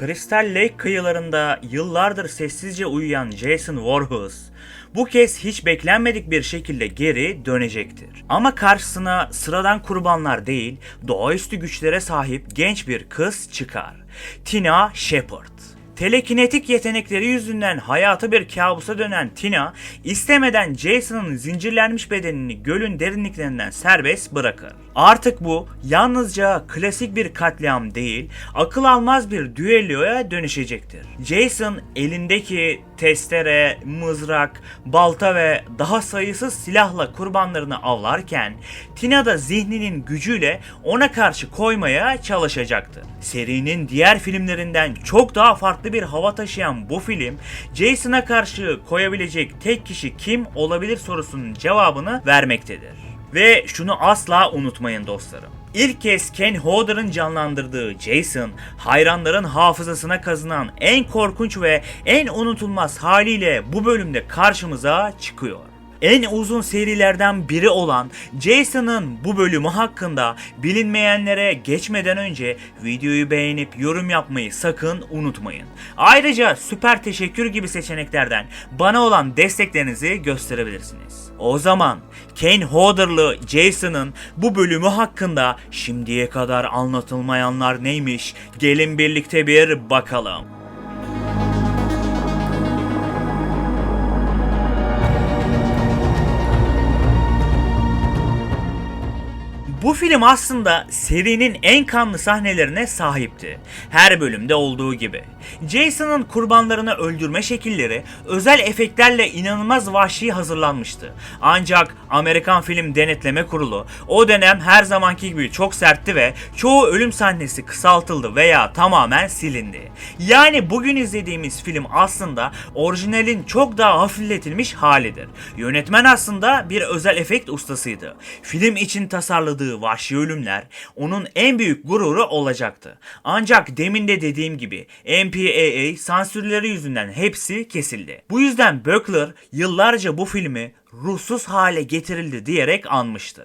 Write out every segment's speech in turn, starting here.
Crystal Lake kıyılarında yıllardır sessizce uyuyan Jason Voorhees bu kez hiç beklenmedik bir şekilde geri dönecektir. Ama karşısına sıradan kurbanlar değil, doğaüstü güçlere sahip genç bir kız çıkar. Tina Shepard. Telekinetik yetenekleri yüzünden hayatı bir kabusa dönen Tina, istemeden Jason'ın zincirlenmiş bedenini gölün derinliklerinden serbest bırakır. Artık bu yalnızca klasik bir katliam değil, akıl almaz bir düelloya dönüşecektir. Jason elindeki testere, mızrak, balta ve daha sayısız silahla kurbanlarını avlarken Tina da zihninin gücüyle ona karşı koymaya çalışacaktır. Serinin diğer filmlerinden çok daha farklı bir hava taşıyan bu film Jason'a karşı koyabilecek tek kişi kim olabilir sorusunun cevabını vermektedir. Ve şunu asla unutmayın dostlarım. İlk kez Ken Hodder'ın canlandırdığı Jason, hayranların hafızasına kazınan en korkunç ve en unutulmaz haliyle bu bölümde karşımıza çıkıyor. En uzun serilerden biri olan Jason'ın bu bölümü hakkında bilinmeyenlere geçmeden önce videoyu beğenip yorum yapmayı sakın unutmayın. Ayrıca süper teşekkür gibi seçeneklerden bana olan desteklerinizi gösterebilirsiniz. O zaman Ken Hodder'lı Jason'ın bu bölümü hakkında şimdiye kadar anlatılmayanlar neymiş gelin birlikte bir bakalım. Bu film aslında serinin en kanlı sahnelerine sahipti. Her bölümde olduğu gibi. Jason'ın kurbanlarını öldürme şekilleri özel efektlerle inanılmaz vahşi hazırlanmıştı. Ancak Amerikan Film Denetleme Kurulu o dönem her zamanki gibi çok sertti ve çoğu ölüm sahnesi kısaltıldı veya tamamen silindi. Yani bugün izlediğimiz film aslında orijinalin çok daha hafifletilmiş halidir. Yönetmen aslında bir özel efekt ustasıydı. Film için tasarladığı vahşi ölümler onun en büyük gururu olacaktı. Ancak demin de dediğim gibi MPAA sansürleri yüzünden hepsi kesildi. Bu yüzden Böckler yıllarca bu filmi ruhsuz hale getirildi diyerek anmıştı.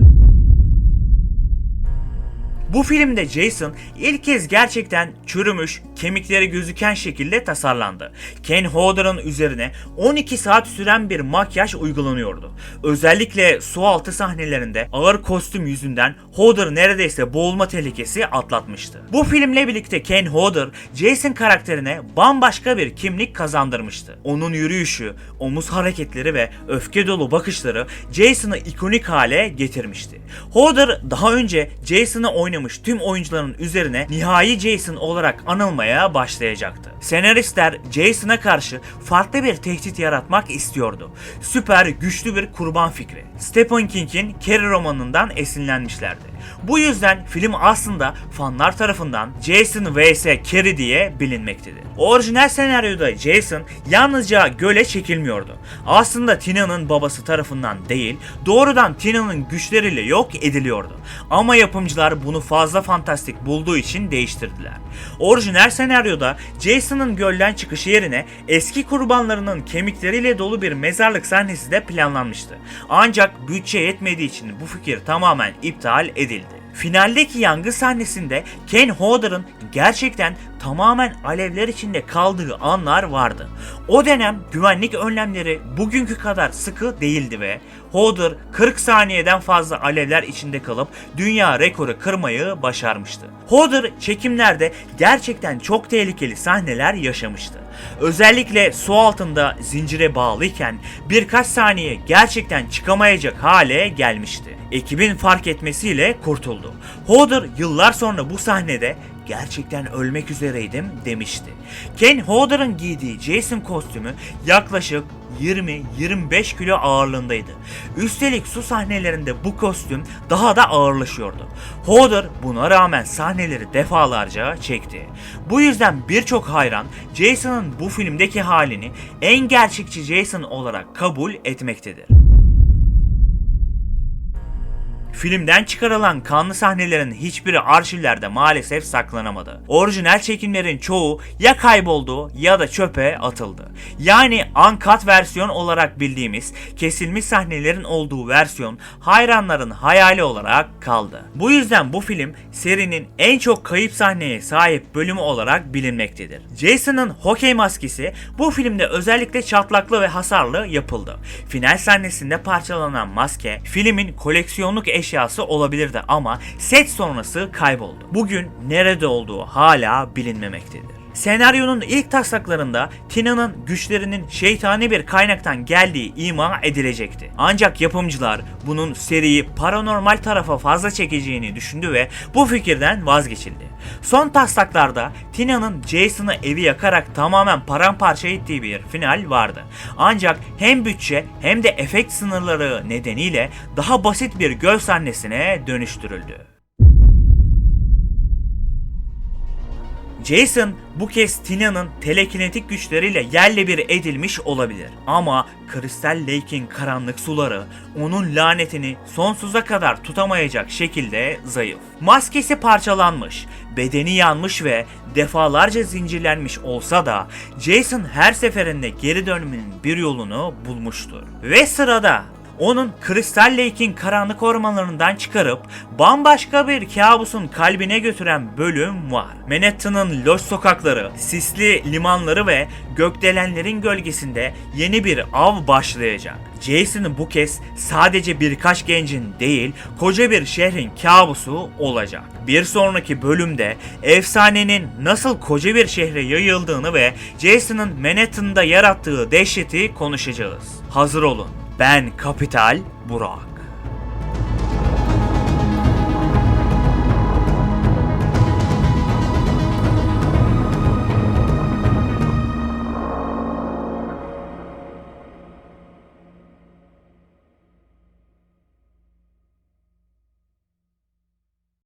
Bu filmde Jason ilk kez gerçekten çürümüş, kemikleri gözüken şekilde tasarlandı. Ken Hodder'ın üzerine 12 saat süren bir makyaj uygulanıyordu. Özellikle su altı sahnelerinde ağır kostüm yüzünden Hodder neredeyse boğulma tehlikesi atlatmıştı. Bu filmle birlikte Ken Hodder, Jason karakterine bambaşka bir kimlik kazandırmıştı. Onun yürüyüşü, omuz hareketleri ve öfke dolu bakışları Jason'ı ikonik hale getirmişti. Hodder daha önce Jason'ı oynamış tüm oyuncuların üzerine nihai Jason olarak anılmaya başlayacaktı. Senaristler Jason'a karşı farklı bir tehdit yaratmak istiyordu. Süper güçlü bir kurban fikri. Stephen King'in Carrie romanından esinlenmişlerdi. Bu yüzden film aslında fanlar tarafından Jason vs Carrie diye bilinmektedir. Orijinal senaryoda Jason yalnızca göle çekilmiyordu. Aslında Tina'nın babası tarafından değil, doğrudan Tina'nın güçleriyle yok ediliyordu. Ama yapımcılar bunu fazla fantastik bulduğu için değiştirdiler. Orijinal senaryoda Jason'ın gölden çıkışı yerine eski kurbanlarının kemikleriyle dolu bir mezarlık sahnesi de planlanmıştı. Ancak bütçe yetmediği için bu fikir tamamen iptal edildi. Finaldeki yangın sahnesinde Ken Hodder'ın gerçekten tamamen alevler içinde kaldığı anlar vardı. O dönem güvenlik önlemleri bugünkü kadar sıkı değildi ve Hodder 40 saniyeden fazla alevler içinde kalıp dünya rekoru kırmayı başarmıştı. Hodder çekimlerde gerçekten çok tehlikeli sahneler yaşamıştı. Özellikle su altında zincire bağlıyken birkaç saniye gerçekten çıkamayacak hale gelmişti. Ekibin fark etmesiyle kurtuldu. Hodder yıllar sonra bu sahnede gerçekten ölmek üzereydim demişti. Ken Hodder'ın giydiği Jason kostümü yaklaşık 20-25 kilo ağırlığındaydı. Üstelik su sahnelerinde bu kostüm daha da ağırlaşıyordu. Hodder buna rağmen sahneleri defalarca çekti. Bu yüzden birçok hayran Jason'ın bu filmdeki halini en gerçekçi Jason olarak kabul etmektedir. Filmden çıkarılan kanlı sahnelerin hiçbiri arşivlerde maalesef saklanamadı. Orijinal çekimlerin çoğu ya kayboldu ya da çöpe atıldı. Yani uncut versiyon olarak bildiğimiz kesilmiş sahnelerin olduğu versiyon hayranların hayali olarak kaldı. Bu yüzden bu film serinin en çok kayıp sahneye sahip bölümü olarak bilinmektedir. Jason'ın hokey maskesi bu filmde özellikle çatlaklı ve hasarlı yapıldı. Final sahnesinde parçalanan maske filmin koleksiyonluk eşyası olabilirdi ama set sonrası kayboldu. Bugün nerede olduğu hala bilinmemektedir. Senaryonun ilk taslaklarında Tina'nın güçlerinin şeytani bir kaynaktan geldiği ima edilecekti. Ancak yapımcılar bunun seriyi paranormal tarafa fazla çekeceğini düşündü ve bu fikirden vazgeçildi. Son taslaklarda Tina'nın Jason'ı evi yakarak tamamen paramparça ettiği bir final vardı. Ancak hem bütçe hem de efekt sınırları nedeniyle daha basit bir göl sahnesine dönüştürüldü. Jason bu kez Tina'nın telekinetik güçleriyle yerle bir edilmiş olabilir. Ama Crystal Lake'in karanlık suları onun lanetini sonsuza kadar tutamayacak şekilde zayıf. Maskesi parçalanmış, bedeni yanmış ve defalarca zincirlenmiş olsa da Jason her seferinde geri dönmenin bir yolunu bulmuştur. Ve sırada onun Crystal Lake'in karanlık ormanlarından çıkarıp bambaşka bir kabusun kalbine götüren bölüm var. Manhattan'ın loş sokakları, sisli limanları ve gökdelenlerin gölgesinde yeni bir av başlayacak. Jason'ın bu kez sadece birkaç gencin değil, koca bir şehrin kabusu olacak. Bir sonraki bölümde efsanenin nasıl koca bir şehre yayıldığını ve Jason'ın Manhattan'da yarattığı dehşeti konuşacağız. Hazır olun. Ben Kapital Burak.